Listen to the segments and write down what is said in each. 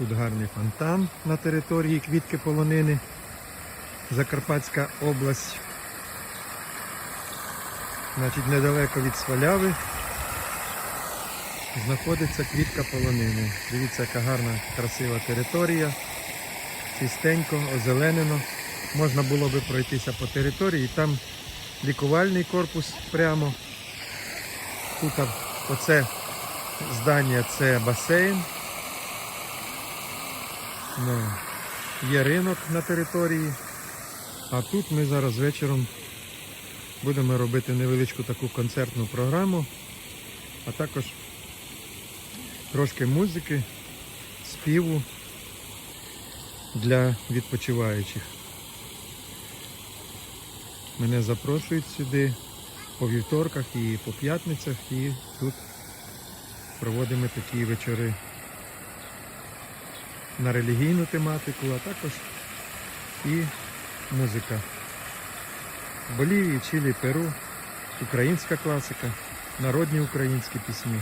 Тут гарний фонтан на території квітки полонини. Закарпатська область. Значить, недалеко від Сваляви знаходиться квітка полонини. Дивіться, яка гарна, красива територія. Чистенько, озеленено. Можна було би пройтися по території. Там лікувальний корпус прямо. Тут оце здання це басейн. Ну, є ринок на території. А тут ми зараз вечором будемо робити невеличку таку концертну програму, а також трошки музики, співу для відпочиваючих. Мене запрошують сюди по вівторках і по п'ятницях, і тут проводимо такі вечори на релігійну тематику, а також і музика. Болівії, Чилі, Перу, українська класика, народні українські пісні.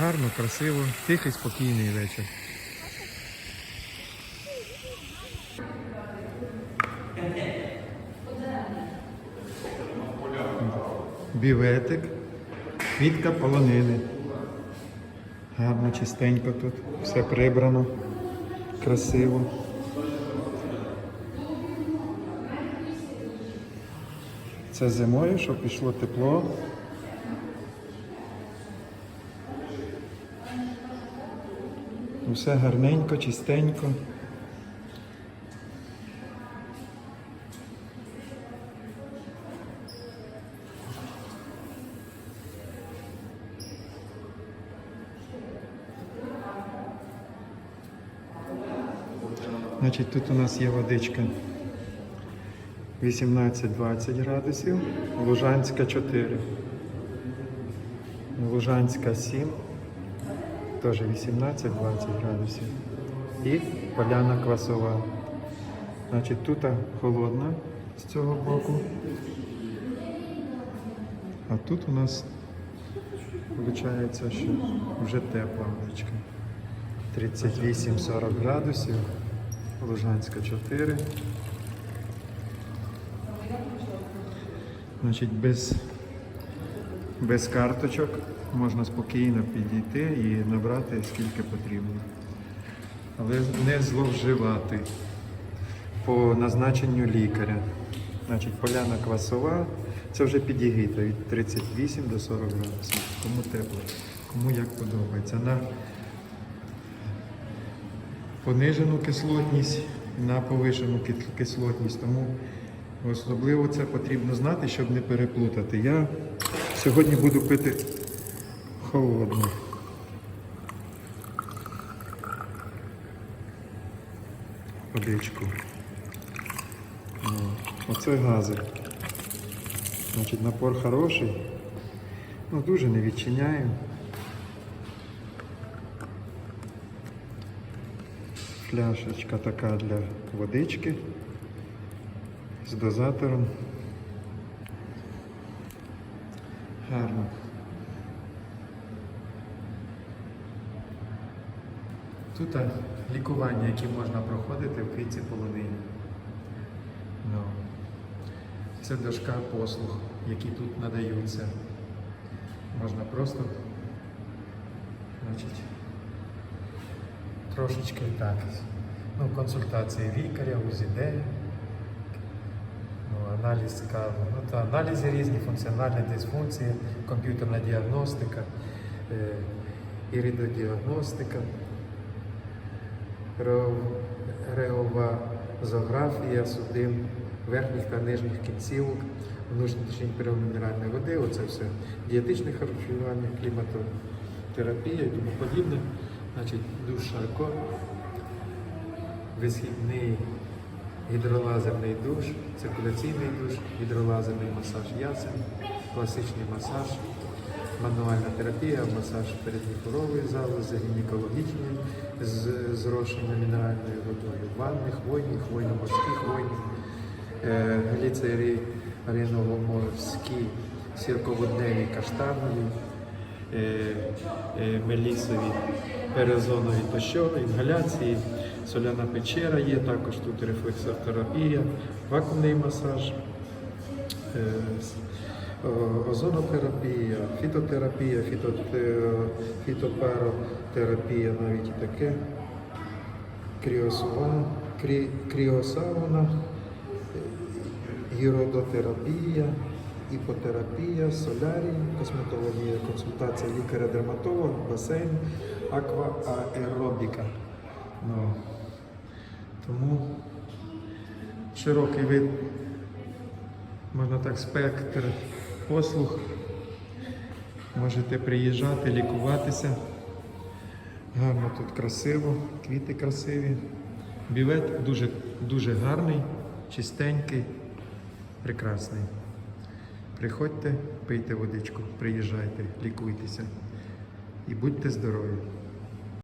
Гарно, красиво, тихий, спокійний вечір. Біветик, квітка полонини. Гарно, чистенько тут, все прибрано, красиво. Це зимою, щоб пішло тепло. Все гарненько, чистенько. Значить, тут у нас є водичка 18-20 градусів, Лужанська 4. Лужанська 7, теж 18-20 градусів. І поляна квасова. Значить, тут холодна з цього боку. А тут у нас виходить, що вже тепла водичка. 38-40 градусів. Лужанська 4. Значить, без, без карточок можна спокійно підійти і набрати скільки потрібно. Але не зловживати по назначенню лікаря. Значить, поляна квасова, це вже підігріта від 38 до 40 градусів. Кому тепло, кому як подобається. На понижену кислотність на повишену кислотність. Тому особливо це потрібно знати, щоб не переплутати. Я сьогодні буду пити холодну. Водичку. Ну, Оце гази. Значить, напор хороший. Ну, дуже не відчиняю. Пляшечка така для водички з дозатором. Гарно. Тут лікування, які можна проходити в квітці полонині. Ну, це дошка послуг, які тут надаються. Можна просто значить, трошечки так. Ну, консультації лікаря, УЗД, ну, аналіз кави. Ну, та аналізи різні, функціональні дисфункції, комп'ютерна діагностика, е, іридодіагностика, ре- реовазографія судин верхніх та нижніх кінцівок, внутрішній прийом мінеральної води, оце все дієтичне харчування, кліматотерапія і тому подібне. Значить, душ Шарко, висхідний гідролазерний душ, циркуляційний душ, гідролазерний масаж ясен, класичний масаж, мануальна терапія, масаж передміхорової залози, гінекологічні з зрошення мінеральною водою, ванни, хвойні, хвойно-морські хвойні, е, гліцері, ріновоморські, сірководневі, каштанові, мелісові, перезонові тощо, інгаляції, соляна печера є, також тут рефлексотерапія, вакуумний масаж. Е, озонотерапія, фітотерапія, фітоте- фітоперотерапія, навіть і таке, кріосауна, е, гіродотерапія, іпотерапія, солярій, косметологія, консультація лікаря-дерматолога, басейн, аквааеробіка. Ну, тому широкий вид можна так, спектр послуг. Можете приїжджати, лікуватися. Гарно тут красиво, квіти красиві. Бівет дуже, дуже гарний, чистенький, прекрасний. Приходьте, пийте водичку, приїжджайте, лікуйтеся і будьте здорові.